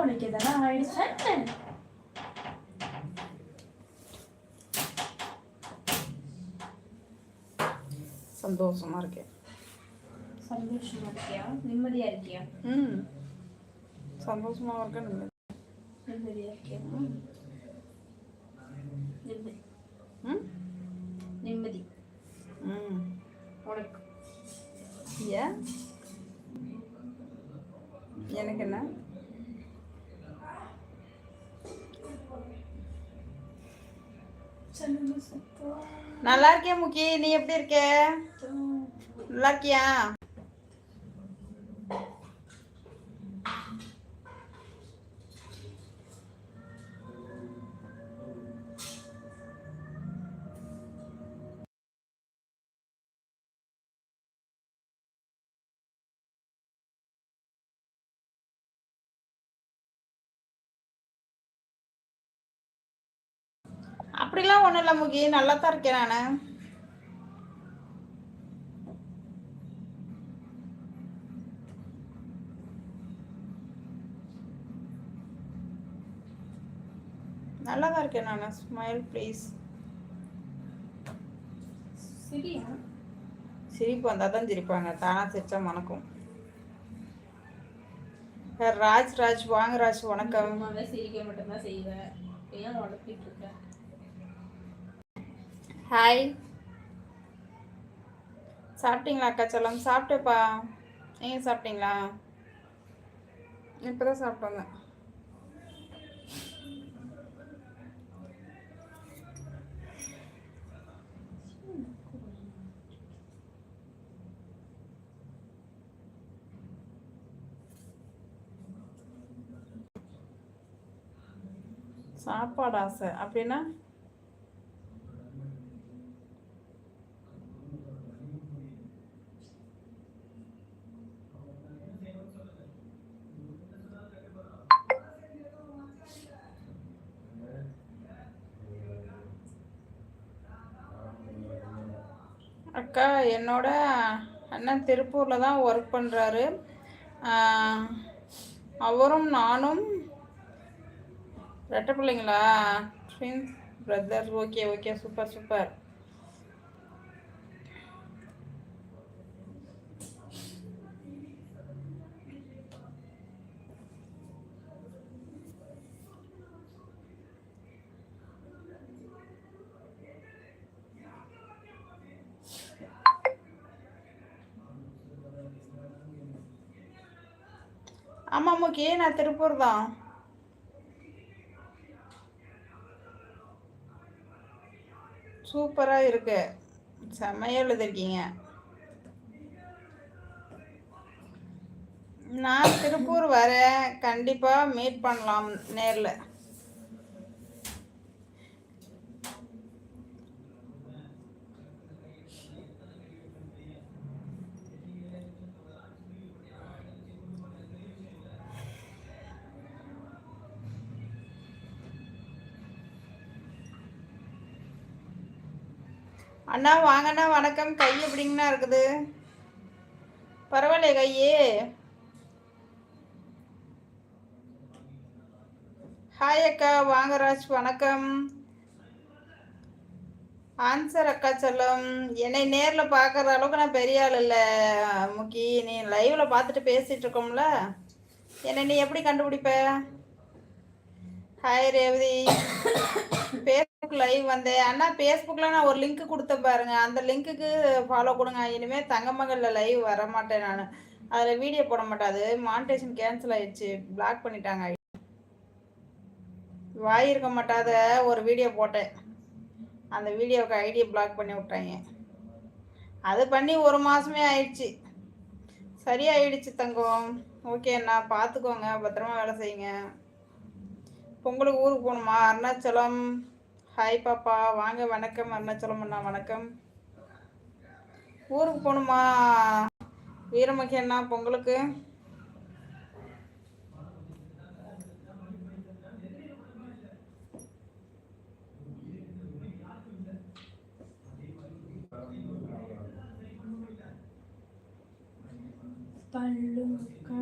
உனக்கு இதெல்லாம் ஆயிடுச்சு சந்தோஷமா இருக்கேன். சந்தோஷமா இருக்கியா நிம்மதியா இருக்கியா ம். சந்தோஷமா இருக்கேன். நிம்மதி. நிம்மதியா இருக்கியா நிம்மதி. ம். நிம்மதி. ம். உனக்கு. ஏன்? எனக்கு என்ன? நல்லா இருக்கேன் முக்கி? நீ எப்படி இருக்க? நல்லா இருக்கியா ஒன்றும் இல்லை முகி நல்லா தான் இருக்கேன் நான். நல்லா தான் இருக்கேன் நான். ஸ்மைல் ப்ளீஸ் சிரிப்பு வந்தால் தான் சிரிப்பாங்க. தானாக சிரிச்சா மணக்கும். சார் ராஜ் ராஜ் வாங்க ராஜ் வணக்கம். சிரிக்க மட்டும்தான் செய்வேன். ஏன் உடப்பிட்டு இருக்க? ஹாய் சாப்பிட்டீங்களா அக்கா சொல்லம்? சாப்பிட்டேப்பா நீங்கள் சாப்பிட்டீங்களா? இப்போ தான் சாப்பிட்டோங்க. சாப்பாடு ஆசை. அப்படின்னா அக்கா என்னோட அண்ணன் திருப்பூரில் தான் ஒர்க் பண்ணுறாரு அவரும் நானும் ரெட்டை பிள்ளைங்களா? Twins brother okay okay super super ஆமாம் ஓகே நான் திருப்பூர் தான் சூப்பராக இருக்கு. செம்மையாக எழுதிருக்கீங்க. நான் திருப்பூர் வரேன். கண்டிப்பாக மீட் பண்ணலாம் நேரில். அண்ணா வாங்கண்ணா வணக்கம். கை எப்படிங்கண்ணா இருக்குது? பரவாயில்ல கையே. ஹாய் அக்கா வாங்க ராஜ் வணக்கம். ஆன்சர் அக்கா சொல்லும். என்னை நேரில் பார்க்குற அளவுக்கு நான் பெரிய ஆள் இல்லை முக்கி. நீ லைவில் பார்த்துட்டு பேசிகிட்டு இருக்கோம்ல. என்னை நீ எப்படி கண்டுபிடிப்ப? ஹாய் ரேவதி. ஃபேஸ்புக் லைவ் வந்தேன். அண்ணா ஃபேஸ்புக்கில் நான் ஒரு லிங்க் கொடுத்தேன் பாருங்க. அந்த லிங்க்குக்கு ஃபாலோ கொடுங்க. இனிமேல் தங்கமகளில் லைவ் வர மாட்டேன் நான். அதில் வீடியோ போட மாட்டாது. மானிட்டேஷன் கேன்சல் ஆயிடுச்சு. பிளாக் பண்ணிட்டாங்க. வாய் இருக்க மாட்டாத. ஒரு வீடியோ போட்டேன். அந்த வீடியோவுக்கு ஐடியை பிளாக் பண்ணி விட்டாங்க. அது பண்ணி ஒரு மாதமே ஆயிடுச்சு. சரியாயிடுச்சு தங்கம். ஓகேண்ணா பார்த்துக்கோங்க பத்திரமா வேலை செய்யுங்க. பொங்கலுக்கு ஊருக்கு போகணுமா? அருணாச்சலம். ஹாய் பாப்பா. வாங்க வணக்கம். அருணாச்சலம் அண்ணா வணக்கம். ஊருக்கு போகணுமா? வீரமகி அண்ணா பொங்கலுக்கு பல்லுக்கா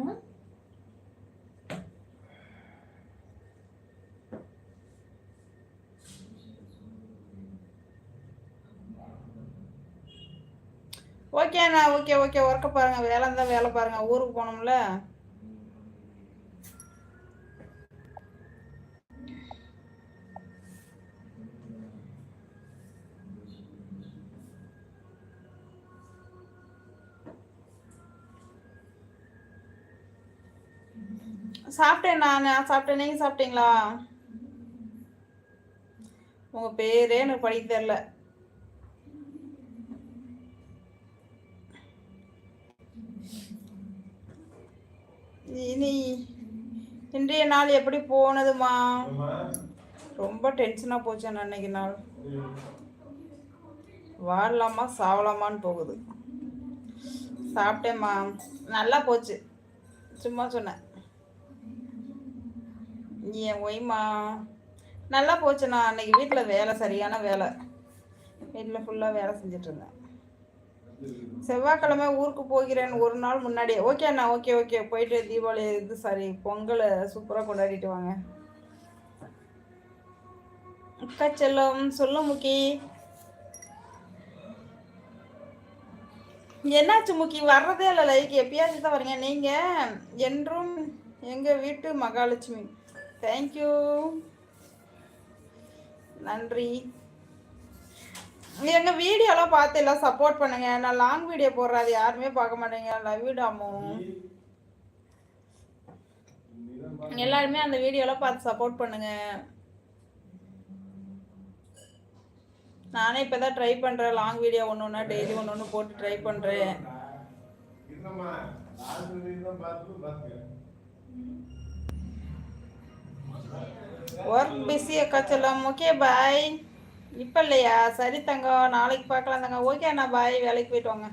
ஓகே அண்ணா ஓகே ஓகே. ஒர்க்கை பாருங்கள் வேலை இருந்தால் வேலை பாருங்கள் ஊருக்கு போகணும்ல? சாப்பிட்டேன் நான் நான் சாப்பிட்டேன். நீங்கள் சாப்பிட்டீங்களா? உங்கள் பேரே எனக்கு படிக்க தெரில இன்றைய நாள் எப்படி போனதுமா? ரொம்ப டென்ஷனாக போச்சு அன்னைக்கு நாள். வாழலாமா சாவலாமான்னு போகுது. சாப்பிட்டேம்மா. நல்லா போச்சு. சும்மா சொன்னேன். ஏன் ஒய்மா. நல்லா போச்சுண்ணா. அன்னைக்கு வீட்டில் வேலை சரியான வேலை. வீட்டில் ஃபுல்லாக வேலை செஞ்சுட்டு இருந்தேன். செவ்வாய்க்கிழமை ஊருக்கு போகிறேன் ஒரு நாள் முன்னாடியே. ஓகே அண்ணா ஓகே ஓகே போயிட்டு தீபாவளி இது சாரி பொங்கலை சூப்பராக கொண்டாடிட்டு வாங்க. அக்கா செல்லம் சொல்ல முக்கி. என்னாச்சு முக்கி? வர்றதே இல்லை லைக் எப்பயாச்சும் தான் வரீங்க நீங்கள் என்றும் எங்கள் வீட்டு மகாலட்சுமி. தேங்க்யூ நன்றி. எங்கள் வீடியோலாம் பார்த்து எல்லாம் சப்போர்ட் பண்ணுங்க. நான் லாங் வீடியோ போடுறது யாருமே பார்க்க மாட்டேங்க. லவ் டாமோ. எல்லாருமே அந்த வீடியோலாம் பார்த்து சப்போர்ட் பண்ணுங்க. நானே இப்போ தான் ட்ரை பண்ணுறேன் லாங் வீடியோ ஒன்று ஒன்றா டெய்லி ஒன்று ஒன்று போட்டு ட்ரை பண்ணுறேன் ஒர்க் பிஸி அக்கா செல்லம். ஓகே பாய் இப்போ இல்லையா? சரி தங்கம் நாளைக்கு பார்க்கலாம் தங்கம் ஓகே அண்ணா பாய் வேலைக்கு போயிட்டு வாங்க.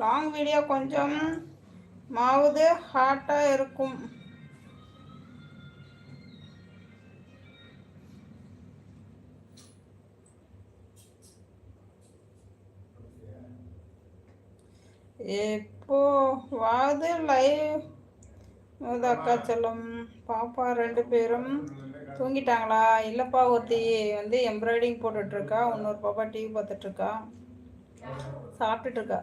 லாங் வீடியோ கொஞ்சம் மாவுது ஹாட்டாக இருக்கும். எப்போவாது லைவ் அக்கா செல்லம். பாப்பா ரெண்டு பேரும் தூங்கிட்டாங்களா? இல்லைப்பா ஒருத்தி வந்து எம்ப்ராய்டிங் போட்டுட்ருக்கா. இன்னொரு பாப்பா டிவி பார்த்துட்ருக்கா சாப்பிட்டுட்ருக்கா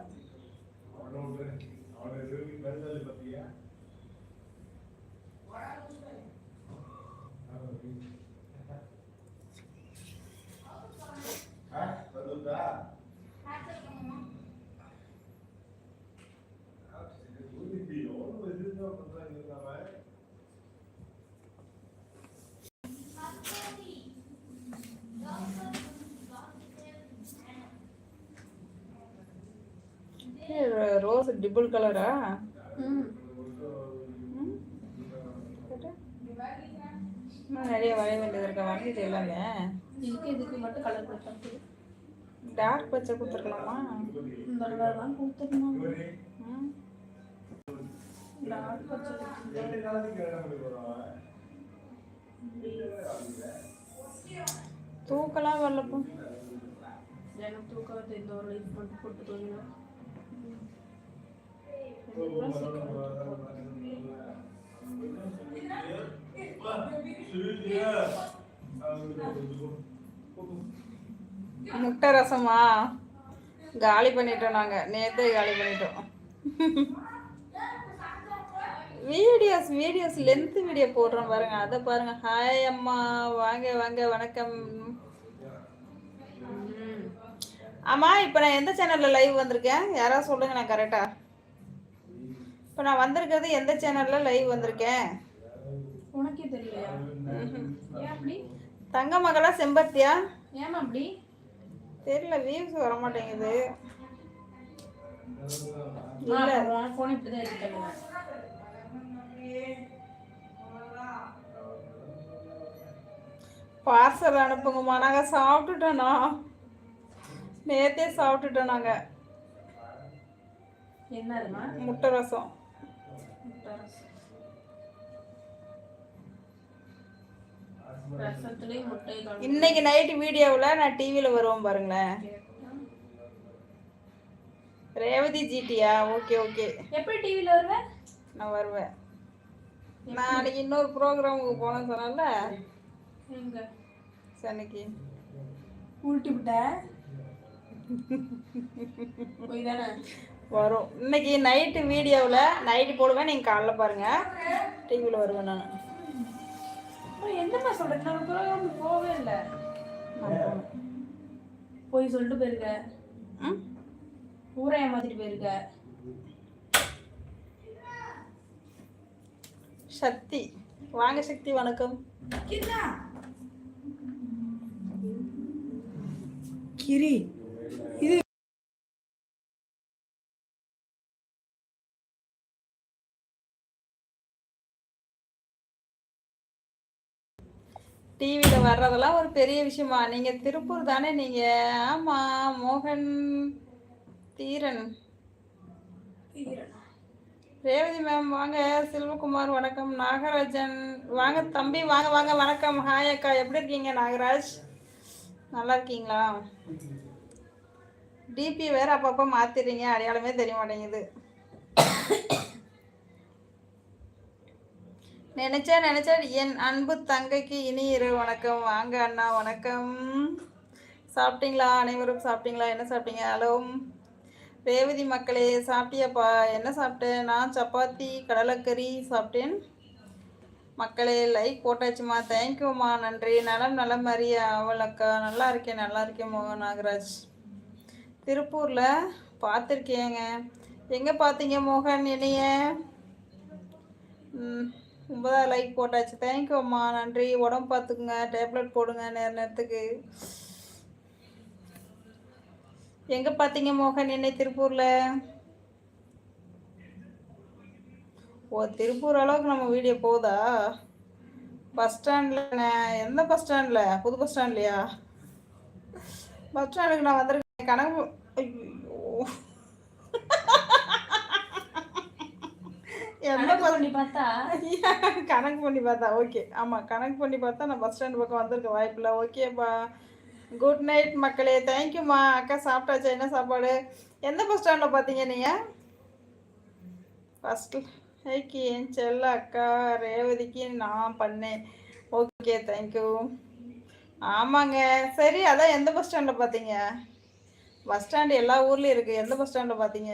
டிபிள் கலரா ம் இன்னும் நிறைய வரைய வேண்டியது இருக்கா? வரைஞ்சிட்டு எல்லாமே இதுக்கு இதுக்கு மட்டும் கலர் கொடுத்தாங்க டார்க் பச்சை கொடுத்துருக்கலாமா? இந்த கலர்லாம் கொடுத்துருந்தோம் ம். டார்க் பச்சை தூக்கலாம் வரலப்போ எனக்கு தூக்கம் இந்த ஒரு லைஃப் மட்டும் போட்டு தூங்கினோம் முட்டை ரசமா? காலி பண்ணிட்டோம் நாங்கள் நேற்றே காலி பண்ணிட்டோம். வீடியோஸ் வீடியோஸ் லென்த் வீடியோ போடுறோம் பாருங்க. அதை பாருங்க. ஹாய் அம்மா. வாங்க வாங்க. வணக்கம். ஆமா இப்போ நான் எந்த சேனல்ல லைவ் வந்திருக்கேன்? யாராவது சொல்லுங்க நான் கரெக்டா இப்போ நான் வந்திருக்கிறது எந்த சேனல்ல லைவ் வந்திருக்கேன்? உனக்கே தெரியலையா? ஏன் அப்படி? தங்க மகளா செம்பருத்தியா? ஏமா அப்படி தெரியல வியூஸ் வர மாட்டேங்குது இல்ல. ஃபோன் இப்படி தான் பார்சல் அனுப்புங்கம்மா. நாங்கள் சாப்பிட்டுட்டோண்ணா நேத்தே சாப்பிட்டுட்டோம் நாங்கள் என்னதுமா முட்டை ரசம். இன்னைக்கு நைட்டு வீடியோவில் நான் டிவியில் வருவோம் பாருங்களேன். ரேவதி ஜிடியா ஓகே ஓகே எப்படி டிவில வருவ? நான் வருவேன். நாளைக்கு இன்னொரு ப்ரோக்ராமுக்கு போனேன்னு சொன்னல சென்னைக்கு. உருட்டி விட்ட போய் தானே? வரும். இன்னைக்கு நைட்டு வீடியோவில் நைட்டு போடுவேன் நீங்கள் காலைல பாருங்கள் டிவியில் வருவேன் நான். என்னம்மா சொல்றேன் நம்ம ப்ரோக்ராம் போகவே இல்லை. போய் சொல்லிட்டு போயிருக்க. ஊரை ஏமாத்திட்டு போயிருக்க. சக்தி. வாங்க சக்தி வணக்கம். கிரி. டிவியில் வர்றதெல்லாம் ஒரு பெரிய விஷயமா. நீங்கள் திருப்பூர் தானே நீங்கள் ஆமாம் மோகன் தீரன். ரேவதி மேம் வாங்க. செல்வகுமார் வணக்கம். நாகராஜன் வாங்க தம்பி வாங்க வாங்க வணக்கம். ஹாய் அக்கா. எப்படி இருக்கீங்க நாகராஜ்? நல்லா இருக்கீங்களா? டிபி வேற அப்பப்போ மாத்திடுறீங்க. அடையாளமே தெரிய மாட்டேங்குது. நினைச்சா நினைச்சா என் அன்பு தங்கைக்கு இனி இரு. வணக்கம். வாங்க அண்ணா வணக்கம். சாப்பிட்டீங்களா? அனைவரும் சாப்பிட்டீங்களா? என்ன சாப்பிட்டீங்க? ஹலோ. ரேவதி மக்களே சாப்பிட்டியாப்பா? என்ன சாப்பிட்டேன்? நான் சப்பாத்தி கடலைக்கறி சாப்பிட்டேன். மக்களே லைக் போட்டாச்சுமா? தேங்க்யூம்மா நன்றி. நலம் நலம் அறிய அவளக்கா நல்லா இருக்கேன். நல்லா இருக்கேன் மோகன் நாகராஜ். திருப்பூரில் பார்த்துருக்கேங்க. எங்கே பார்த்தீங்க மோகன் என்னைய? ம் ஒன்பதாவது லைக் போட்டாச்சு. தேங்க்யூ அம்மா. நன்றி. உடம்பு பார்த்துக்குங்க. டேப்லெட் போடுங்க நேர நேரத்துக்கு. எங்கே பார்த்தீங்க மோகன்? என்னை திருப்பூரில்? ஓ திருப்பூர் அளவுக்கு நம்ம வீடியோ போகுதா? பஸ் ஸ்டாண்டில் எந்த பஸ் ஸ்டாண்டில் புது பஸ் ஸ்டாண்ட்லையா பஸ் ஸ்டாண்டுக்கு நான் வந்திருக்கேன். கணக்கு ஐயோ எந்த கணக்கு பண்ணி பார்த்தா? கணக்கு பண்ணி பார்த்தா ஓகே ஆமாம் கணக்கு பண்ணி பார்த்தா நான் பஸ் ஸ்டாண்ட் பக்கம் வந்திருக்க வாய்ப்பில்லை. ஓகேப்பா குட் நைட் மக்களே. தேங்க்யூம்மா அக்கா சாப்பிட்டாச்சா? என்ன சாப்பாடு? எந்த பஸ் ஸ்டாண்டில் பார்த்தீங்க நீங்கள் ஃபஸ்ட்டு ஹேக்கி என் செல்ல அக்கா ரேவதிக்கு நான் பண்ணேன். ஓகே தேங்க்யூ ஆமாங்க. சரி அதான் எந்த பஸ் ஸ்டாண்டில் பார்த்தீங்க? பஸ் ஸ்டாண்டு எல்லா ஊர்லேயும் இருக்குது எந்த பஸ் ஸ்டாண்டில் பார்த்தீங்க?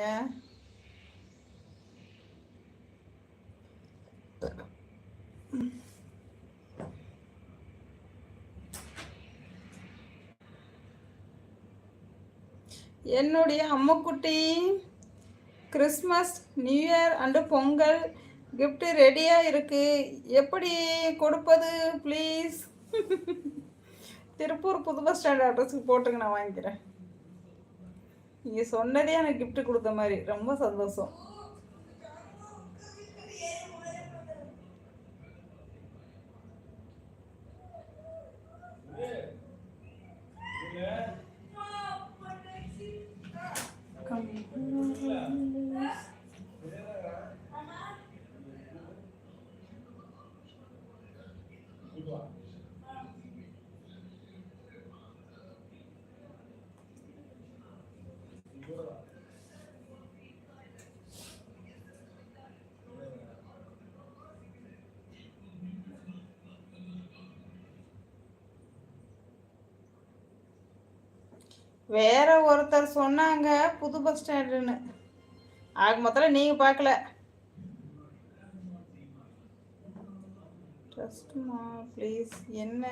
என்னுடைய அம்முக்குட்டி Christmas new year and Pongal gift ரெடியாக இருக்குது எப்படி கொடுப்பது ப்ளீஸ் திருப்பூர் புது பஸ் ஸ்டாண்ட் அட்ரஸுக்கு போட்டுங்க நான் வாங்கிக்கிறேன். நீங்கள் சொன்னதே எனக்கு கிஃப்ட் கொடுத்த மாதிரி. ரொம்ப சந்தோஷம். வேற ஒருத்தர் சொன்னாங்க புது பஸ் ஸ்டாண்டுன்னு ஆக மொத்தத்தில் நீங்கள் பார்க்கல ட்ரஸ்ட்மா ப்ளீஸ் என்ன?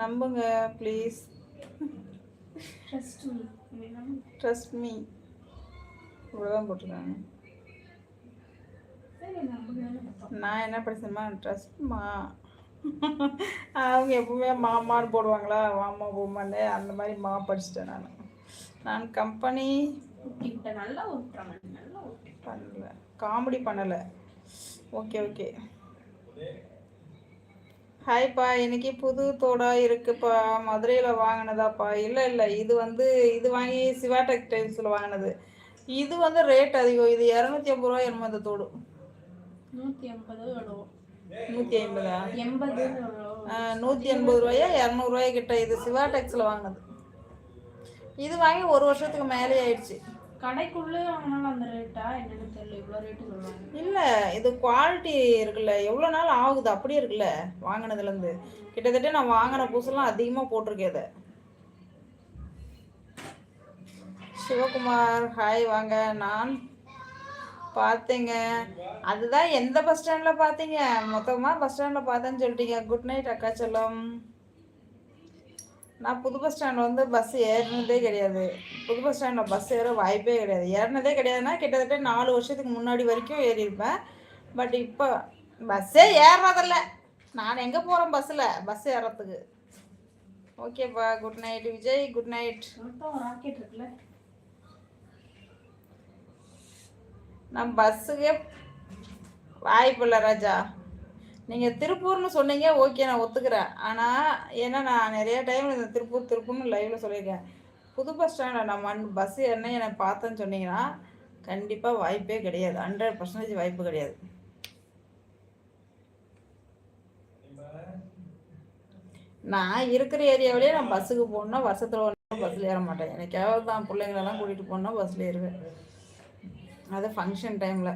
நம்புங்க ப்ளீஸ் ட்ரஸ்ட் மீ இவ்வளோதான் போட்டிருக்காங்க. நான் என்ன படிச்சேம்மா ட்ரஸ்ட்மா அவங்க எப்பவுமே மாமான்னு போடுவாங்களா? மாமா பூமான்னு. அந்த மாதிரி மா படிச்சிட்டேன் நான். நான் கம்பெனி நல்லா பண்ணல. காமெடி பண்ணலை. ஓகே ஓகே ஹாய்ப்பா இன்னைக்கு புது தோடா இருக்குப்பா. மதுரையில் வாங்கினதாப்பா. இல்லை இல்லை. இது வந்து இது வாங்கி சிவா டெக்டைல்ஸில் வாங்கினது. இது வந்து ரேட் அதிகம். இது இரநூத்தி ஐம்பது ரூபா என்னமோ இந்த தோடு. நூற்றி ஐம்பது நூற்றி ஐம்பதா? எண்பது. நூற்றி எண்பது ரூபாயா? இரநூறுவாயா கிட்ட? இது சிவா டெக்ஸில் வாங்கினது. இது வாங்கி ஒரு வருஷத்துக்கு மேலே ஆயிடுச்சு. கடைக்குள்ளே வாங்கினாலும் அந்த ரேட்டா? என்னன்னு தெரியல. இவ்வளோ ரேட்டு சொல்லுவாங்க. இல்லை இது குவாலிட்டி இருக்குல்ல. எவ்வளோ நாள் ஆகுது? அப்படியே இருக்குல்ல வாங்கினதுலேருந்து. கிட்டத்தட்ட நான் வாங்கின புதுசுலாம் அதிகமாக போட்டிருக்கேன் இதை. சிவகுமார் ஹாய் வாங்க. நான் பார்த்தேங்க அதுதான் எந்த பஸ் ஸ்டாண்டில் பார்த்தீங்க மொத்தமாக பஸ் ஸ்டாண்டில் பார்த்தேன்னு சொல்லிட்டீங்க. குட் நைட் அக்கா செல்லம். நான் புது பஸ் ஸ்டாண்டில் வந்து பஸ் ஏறினதே கிடையாது. புது பஸ் ஸ்டாண்டில் பஸ் ஏற வாய்ப்பே கிடையாது. ஏறினதே கிடையாதுன்னா கிட்டத்தட்ட நாலு வருஷத்துக்கு முன்னாடி வரைக்கும் ஏறியிருப்பேன். பட் இப்போ பஸ்ஸே ஏறுறதில்ல. நான் எங்கே போகிறேன் பஸ்ஸில் பஸ் ஏறுறதுக்கு ஓகேப்பா good night Vijay. Good night மொத்தம் ராக்கெட் இருக்குல்ல? நான் பஸ்ஸுக்கே வாய்ப்பு இல்லை ராஜா. நீங்கள் திருப்பூர்னு சொன்னீங்க ஓகே நான் ஒத்துக்கிறேன். ஆனால் ஏன்னா நான் நிறைய டைம் இந்த திருப்பூர் திருப்பூர்னு லைவில் சொல்லியிருக்கேன். புது பஸ் ஸ்டாண்டில் நம்ம பஸ் என்ன என்னை பார்த்தேன்னு சொன்னீங்கன்னா கண்டிப்பாக வாய்ப்பே கிடையாது. ஹண்ட்ரட் பர்சன்டேஜ் வாய்ப்பு கிடையாது. நான் இருக்கிற ஏரியாவிலேயே நான் பஸ்ஸுக்கு போகணுன்னா வருஷத்தில் ஒரு பஸ்ஸில் ஏற மாட்டேன். எனக்காவது தான் பிள்ளைங்களெல்லாம் கூட்டிகிட்டு போகணுன்னா பஸ்ஸில் ஏறுவேன். அது ஃபங்க்ஷன் டைமில்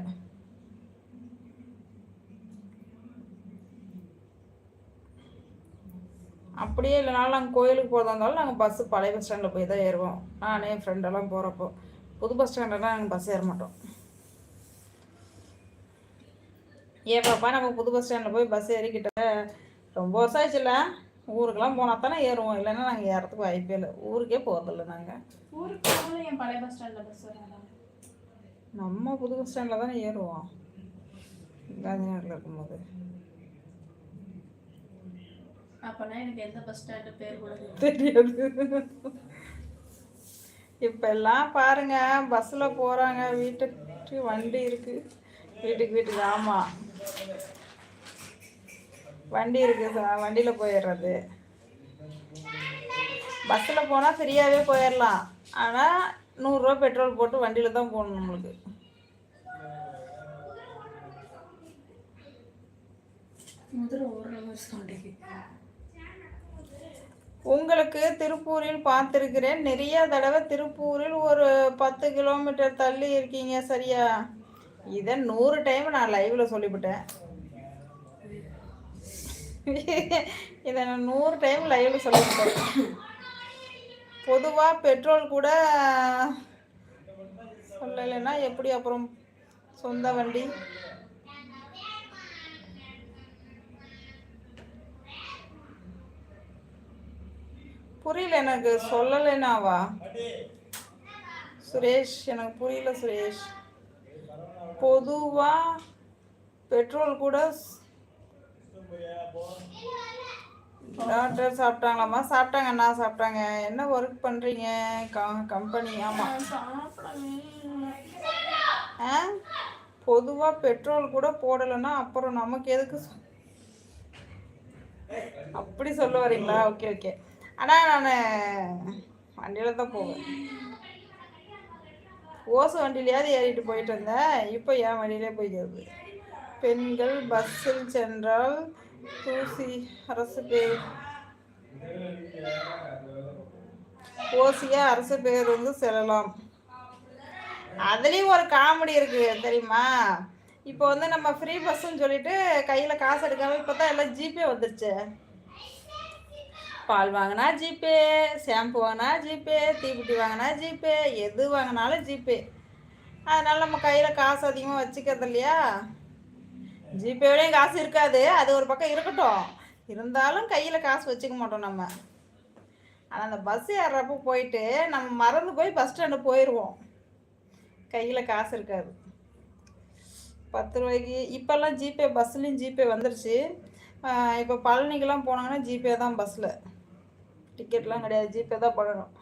அப்படியே இல்லைனாலும் நாங்கள் கோயிலுக்கு போகிறதா இருந்தாலும் நாங்கள் பஸ்ஸு பழைய பஸ் ஸ்டாண்டில் போய் தான் ஏறுவோம். நானே என் ஃப்ரெண்டெல்லாம் போகிறப்போ புது பஸ் ஸ்டாண்டெல்லாம் நாங்கள் பஸ் ஏற மாட்டோம். ஏன் பாப்பா நம்ம புது பஸ் ஸ்டாண்டில் போய் பஸ் ஏறிக்கிட்ட ரொம்ப வருஷம் ஆச்சுல்ல ஊருக்கெல்லாம் போனால் தானே ஏறுவோம். இல்லைன்னா நாங்கள் ஏறத்துக்கு வாய்ப்பே இல்லை. ஊருக்கே போகிறதில்ல நாங்கள் ஊருக்கு என் பழைய பஸ் ஸ்டாண்டில் பஸ் நம்ம புது பஸ் ஸ்டாண்டில் தானே ஏறுவோம். காந்தி நகரில் இருக்கும்போது. அப்போனா எனக்கு எந்த பஸ் ஸ்டாண்டு பேர் கூட தெரியாது. இப்ப எல்லாம் பாருங்க பஸ்ல போறாங்க வீட்டுக்கு வண்டி இருக்கு. வீட்டுக்கு வீட்டுக்கு ஆமா. வண்டி இருக்கு ச- வண்டியில போயிடுறது. பஸ்ஸில் போனால் ஃப்ரீயாகவே போயிடலாம். ஆனால் நூறுரூவா பெட்ரோல் போட்டு வண்டியில் தான் போகணும் நம்மளுக்கு. உங்களுக்கு திருப்பூரில் பார்த்துருக்கிறேன். நிறைய தடவை திருப்பூரில் ஒரு பத்து கிலோமீட்டர் தள்ளி இருக்கீங்க சரியா? இதை நூறு டைம் நான் லைவ்ல சொல்லிவிட்டேன். இதை நான் நூறு டைம் லைவ்ல சொல்லிவிட்டேன். பொதுவாக பெட்ரோல் கூட சொல்லலைன்னா எப்படி அப்புறம் சொந்த வண்டி? புரியல எனக்கு சொல்லலைனாவா சுரேஷ் எனக்கு புரியல சுரேஷ். பொதுவாக பெட்ரோல் கூட டாக்டர் சாப்பிட்டாங்களாம்மா? சாப்பிட்டாங்க அண்ணா சாப்பிட்டாங்க. என்ன ஒர்க் பண்ணுறீங்க கம்பெனி ஆமாம் ஆ? பொதுவாக பெட்ரோல் கூட போடலைன்னா அப்புறம் நமக்கு எதுக்கு அப்படி சொல்ல வரீங்களா ஓகே ஓகே. ஆனால் நான் வண்டியில் தான் போவேன். ஓசு வண்டியிலையாவது ஏறிட்டு போயிட்டு இருந்தேன் இப்போ என் வண்டியிலே போய்க்கிறது. பெண்கள் பஸ்ஸில் சென்றால் தூசி அரசு பேர். ஓசியா அரசு பேருந்து செல்லலாம். அதுலேயும் ஒரு காமெடி இருக்கு தெரியுமா? இப்போ வந்து நம்ம ஃப்ரீ பஸ்ஸுன்னு சொல்லிட்டு கையில் காசு எடுக்காம இப்போ தான் எல்லாம் ஜிபே வந்துருச்சு. பால் வாங்கினா ஜிபே ஷாம்பு வாங்கினா ஜிபே தீப்பெட்டி வாங்கினா ஜிபே எது வாங்கினாலும் ஜிபே அதனால நம்ம கையில் காசு அதிகமாக வச்சுக்கிறது இல்லையா? ஜிபேவிலையும் காசு இருக்காது. அது ஒரு பக்கம் இருக்கட்டும். இருந்தாலும் கையில் காசு வச்சுக்க மாட்டோம் நம்ம. ஆனால் அந்த பஸ் ஏறுறப்போ போயிட்டு நம்ம மறந்து போய் பஸ் ஸ்டாண்டு போயிடுவோம் கையில் காசு இருக்காது. பத்து ரூபாய்க்கு இப்போல்லாம் ஜிபே பஸ்லேயும் ஜிபே வந்துருச்சு. இப்போ பழனிக்கெலாம் போனாங்கன்னா ஜிபே தான் பஸ்ஸில் டிக்கெட்லாம் கிடையாது. ஜிபே தான் பண்ணணும்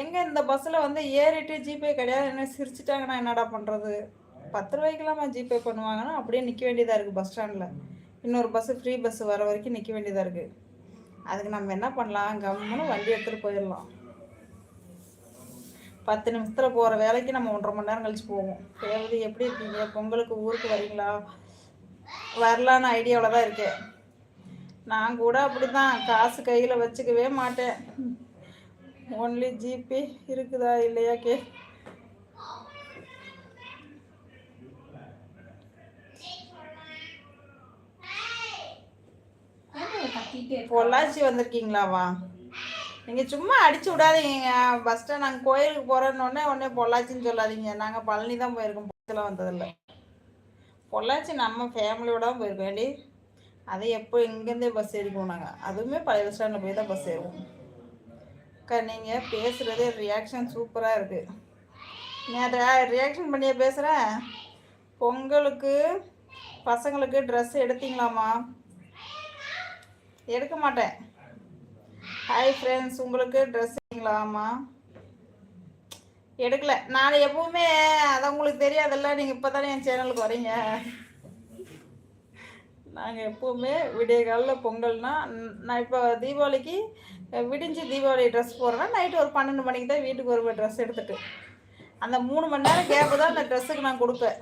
எங்கே இந்த பஸ்ஸில் வந்து ஏறிட்டு ஜிபே கிடையாது. என்ன சிரிச்சிட்டாங்கன்னா என்னடா பண்ணுறது பத்து ரூபாய்க்கெல்லாமா ஜிபே பண்ணுவாங்கன்னா அப்படியே நிற்க வேண்டியதாக இருக்குது பஸ் ஸ்டாண்டில் இன்னொரு பஸ்ஸு ஃப்ரீ பஸ் வர வரைக்கும் நிற்க வேண்டியதாக இருக்குது அதுக்கு நம்ம என்ன பண்ணலாம்? கம்முன்னு வண்டி எடுத்துகிட்டு போயிடலாம். பத்து நிமிஷத்தில் போகிற வேலைக்கு நம்ம ஒன்றரை மணி நேரம் கழிச்சு போவோம். தேவதி எப்படி இருக்கீங்க? பொங்கலுக்கு ஊருக்கு வரீங்களா? வரலான்னு ஐடியாவில் தான் இருக்கேன் நான் கூட அப்படி தான் காசு கையில் வச்சுக்கவே மாட்டேன். ஒன்லி ஜிபே இருக்குதா? இல்லையா? கே என்ன கத்திட்டே இருக்க? பொள்ளாச்சி வந்திருக்கீங்களாவா நீங்கள் சும்மா அடிச்சு விடாதீங்க. ஃபஸ்ட்டு நாங்கள் கோயிலுக்கு போகிறோன்னே உடனே பொள்ளாச்சின்னு சொல்லாதீங்க. நாங்கள் பழனி தான் போயிருக்கோம். பஸ்ஸில் வந்ததில்ல. பொள்ளாச்சி நம்ம ஃபேமிலியோட தான் போயிருக்கோம். வேண்டி அதை எப்போ இங்கேருந்தே பஸ் ஏறிக்குவோம் நாங்கள் அதுவுமே பழைய பஸ் ஸ்டாண்டில் போய் தான் பஸ் ஏறுவோம். அக்கா நீங்கள் பேசுகிறதே ரியாக்ஷன் சூப்பராக இருக்குது நான் ரியாக்ஷன் பண்ணியே பேசுகிறேன் பொங்கலுக்கு பசங்களுக்கு ட்ரெஸ் எடுத்தீங்களாம்மா? எடுக்க மாட்டேன். ஹாய் ஃப்ரெண்ட்ஸ் உங்களுக்கு ட்ரெஸ்ஸுங்களாமா எடுக்கல. நான் எப்பவுமே அதான் உங்களுக்கு தெரியாதல்ல நீங்கள் இப்போ தானே என் சேனலுக்கு வரீங்க. நாங்கள் எப்போவுமே விடிய காலையில் பொங்கல்னா நான் இப்போ தீபாவளிக்கு விடிஞ்சு தீபாவளி ட்ரெஸ் போடுறேன்னா நைட்டு ஒரு பன்னெண்டு மணிக்கு தான் வீட்டுக்கு வருவேன் ட்ரெஸ் எடுத்துட்டு. அந்த மூணு மணி நேரம் கேப்பு தான் அந்த ட்ரெஸ்ஸுக்கு நான் கொடுப்பேன்.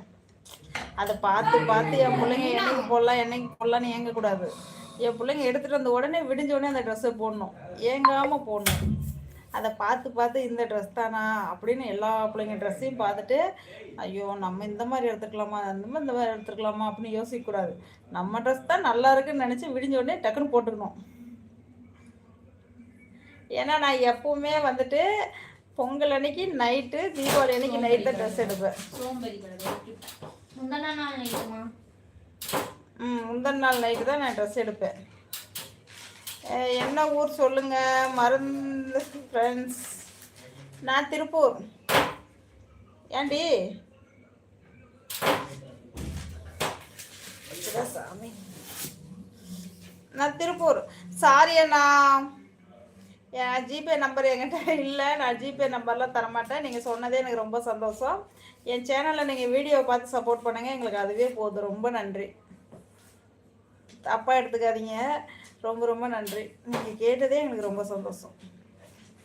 அதை பார்த்து பார்த்து என் பிள்ளைங்க என்னைக்கு போடலாம் என்னைக்கு போடலான்னு ஏங்கக்கூடாது. என் பிள்ளைங்க எடுத்துகிட்டு வந்த உடனே விடிஞ்ச உடனே அந்த ட்ரெஸ்ஸை போடணும். ஏங்காமல் போடணும். அதை பார்த்து பார்த்து இந்த ட்ரெஸ் தானா அப்படின்னு எல்லா பிள்ளைங்க ட்ரெஸ்ஸையும் பார்த்துட்டு ஐயோ நம்ம இந்த மாதிரி எடுத்துக்கலாமா இந்த மாதிரி இந்த மாதிரி எடுத்துக்கலாமா அப்படின்னு யோசிக்கக்கூடாது நம்ம ட்ரெஸ் தான் நல்லா இருக்குன்னு நினச்சி விடிஞ்ச உடனே டக்குன்னு போட்டுக்கணும். ஏன்னா நான் எப்பவுமே வந்துட்டு பொங்கல் அன்னைக்கு நைட்டு தீபாவளி அன்னைக்கு நைட்டில் தான் ட்ரெஸ் எடுப்பேன். சோம்பேறி ம் முந்தன் நாள் நைட்டு தான் நான் ட்ரெஸ் எடுப்பேன். என்ன ஊர் சொல்லுங்கள் மருந்து ஃப்ரெண்ட்ஸ் நான் திருப்பூர். ஏண்டி சாமி? நான் திருப்பூர். சாரி அண்ணா. என் ஜிபே நம்பர் என்கிட்ட இல்லை. நான் ஜிபே நம்பர்லாம் தரமாட்டேன். நீங்கள் சொன்னதே எனக்கு ரொம்ப சந்தோஷம். என் சேனலில் நீங்கள் வீடியோ பார்த்து சப்போர்ட் பண்ணுங்கள் எங்களுக்கு அதுவே போதும். ரொம்ப நன்றி. தப்பாக எடுத்துக்காதீங்க. ரொம்ப ரொம்ப நன்றி. நீங்கள் கேட்டதே எங்களுக்கு ரொம்ப சந்தோஷம்.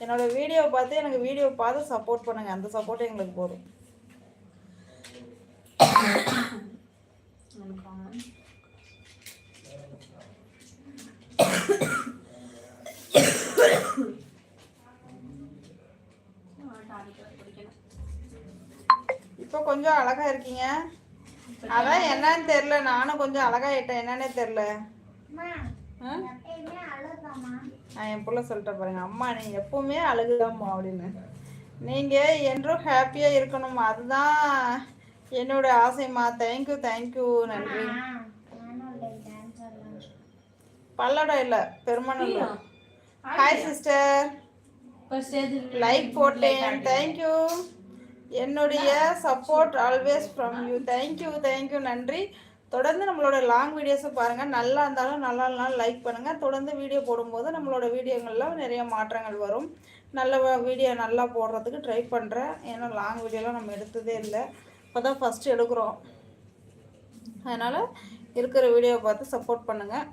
என்னோட வீடியோ பார்த்து எனக்கு வீடியோ பார்த்து சப்போர்ட் பண்ணுங்கள் அந்த சப்போர்ட் எங்களுக்கு போதும். இப்போ கொஞ்சம் அழகாக இருக்கீங்க. அதான் என்னன்னு தெரில நானும் கொஞ்சம் அழகாயிட்டேன். என்னன்னே? நான் என் புள்ள சொல்லிட்டேன் பாருங்க. அம்மா நீ எப்பவுமே அழுகுதாம்மா அப்படின்னு. நீங்க என்றும் ஹாப்பியா இருக்கணும். அதுதான் என்னோட ஆசைம்மா. தேங்க்யூ தேங்க்யூ நன்றி. பல்லடம் இல்லை. Perumanallur hi sister? லைக் போட்டேன். தேங்க்யூ என்னுடைய support always from you thank you thank you நன்றி. தொடர்ந்து நம்மளோட லாங் வீடியோஸை பாருங்கள் நல்லா இருந்தாலும் நல்லா இருந்தாலும் லைக் பண்ணுங்கள் தொடர்ந்து வீடியோ போடும்போது நம்மளோட வீடியோங்களில் நிறைய மாற்றங்கள் வரும். நல்ல வீடியோ நல்லா போடுறதுக்கு ட்ரை பண்ணுறேன் ஏன்னா லாங் வீடியோலாம் நம்ம எடுத்ததே இல்லை. இப்போ தான் ஃபஸ்ட்டு எடுக்கிறோம். அதனால் இருக்கிற வீடியோவை பார்த்து சப்போர்ட் பண்ணுங்கள்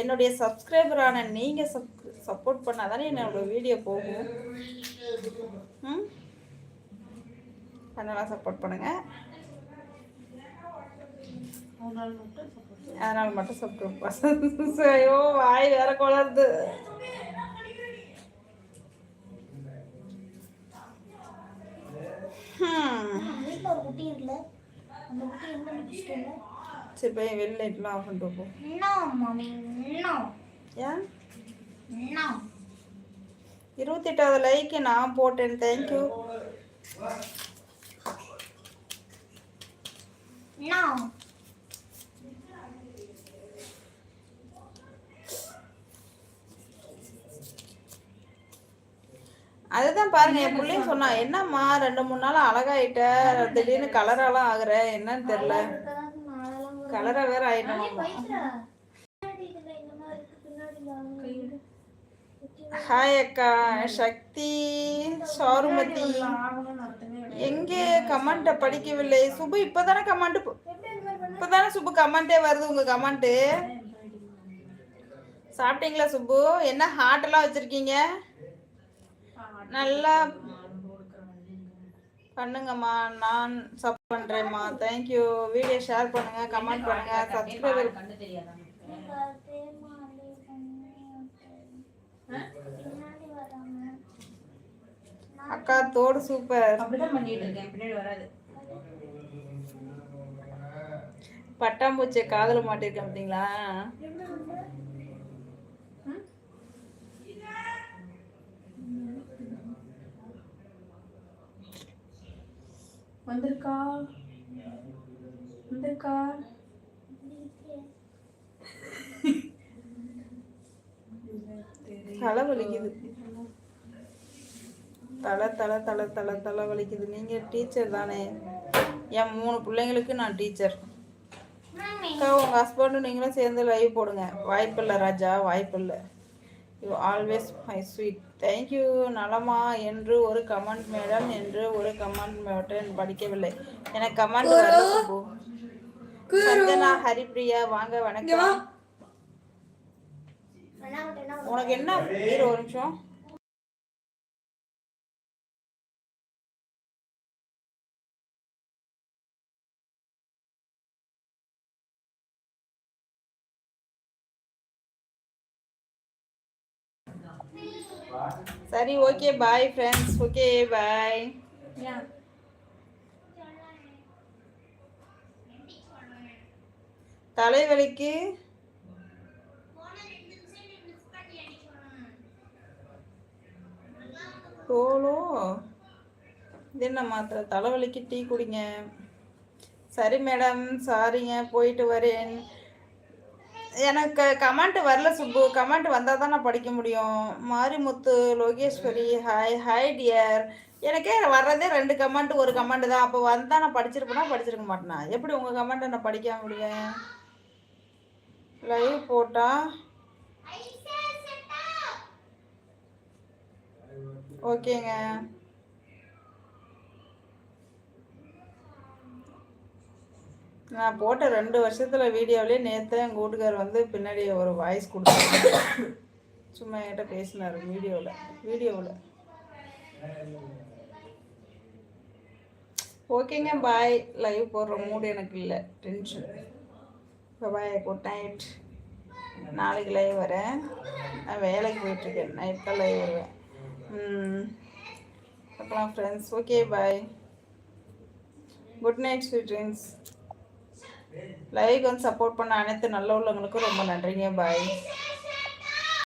என்னுடைய சப்ஸ்கிரைபரான நீங்கள் சப் சப்போர்ட் பண்ணால் தானே என்னோட வீடியோ போகும். ம்? அதனால் சப்போர்ட் பண்ணுங்கள். அதனால் மட்டும் சப்போர்ட் ஐயோ வாய் வேற குளருது சரி போய் வெளில லைட்லாம் ஆஃப் பண்ணிட்டு போ. ஏன்? நோ இருபத்தெட்டாவது லைக்கு நான் போட்டேன். தேங்க்யூ நோ அதுதான் பாருங்க என் பிள்ளைங்க சொன்னா என்னம்மா ரெண்டு மூணு நாள் அழகாயிட்ட திடீர்னு கலராலாம் ஆகுற என்னன்னு தெரியல. கலரா வேற ஆயிட்டோம் ஹாய் அக்கா. சக்தி சாருமதி. எங்கே கமெண்ட்டை படிக்கவில்லை. சுபு இப்போதானே கமெண்ட் இப்போதானே சுபு கமெண்ட்டே வருது உங்க கமெண்ட்டு சாப்பிட்டீங்களா சுப்பு என்ன ஹார்ட் எல்லாம் வச்சிருக்கீங்க? நல்லா பண்ணுங்கம்மா. நான் சப் பண்றேம்மா. தேங்க்யூ வீடியோ ஷேர் பண்ணுங்க கமெண்ட் பண்ணுங்க சப்ஸ்கிரைபர் கண்ணு தெரியாதா பின்னாடி வராம அக்கா தோடு சூப்பர் பட்டாம்பூச்சியை காதல மாட்டிருக்கேன் பார்த்தீங்களா வந்திருக்கா? வந்திருக்கா? தலை வலிக்குது. தலை தலை தலை தலை தலை வலிக்குது. நீங்கள் டீச்சர் தானே. என் மூணு பிள்ளைங்களுக்கு நான் டீச்சர். அக்கா உங்கள் ஹஸ்பண்டும் நீங்களும் சேர்ந்து லைவ் போடுங்க. வாய்ப்பில்லை ராஜா வாய்ப்பில்லை you always my sweet thank you நலமா என்று ஒரு கமெண்ட் மேடம் என்று ஒரு கமெண்ட் மேட்டன் படிக்கவில்லை. எனக்கு கமெண்ட் சஞ்சனா ஹரிப்ரியா வாங்க வணக்கம். உனக்கு என்ன? ஒரு நிமிஷம். சரி okay bye friends okay bye தலைவலிக்கு? சோலோ இது என்ன மாத்திரை? தலைவலிக்கு டீ குடிங்க. சரி மேடம் சாரிங்க போயிட்டு வரேன். எனக்கு கமெண்ட் வரல சுப்பு. கமெண்ட் வந்தால் தான் நான் படிக்க முடியும். Marimuthu Logeswari hi hi dear எனக்கே வர்றதே ரெண்டு கமெண்ட் ஒரு கமெண்ட் தான். அப்போ வந்தால் நான் படிச்சிருப்பேனா படிச்சிருக்க மாட்டேனா? எப்படி உங்கள் கமெண்ட்டை நான் படிக்க முடியும்? லைவ் போட்டா? ஓகேங்க நான் போட்ட ரெண்டு வருஷத்தில் வீடியோவிலே நேற்று எங்கள் வீட்டுக்கார் வந்து பின்னாடி ஒரு வாய்ஸ் கொடுத்தாரு. சும்மா என்கிட்ட பேசினார் வீடியோவில் வீடியோவில் ஓகேங்க பாய் லைவ் போடுற மூடு எனக்கு இல்லை. டென்ஷன் பாய் குட் நைட் நாளைக்கு லைவ் வரேன். நான் வேலைக்கு போயிட்டுருக்கேன். நைட் தான் லைவ் வருவேன். அப்புறம் friends okay bye good night sweet dreams like வந்து சப்போர்ட் பண்ண அனைத்து நல்ல உள்ளவங்களுக்கும் ரொம்ப நன்றிங்க. பாய்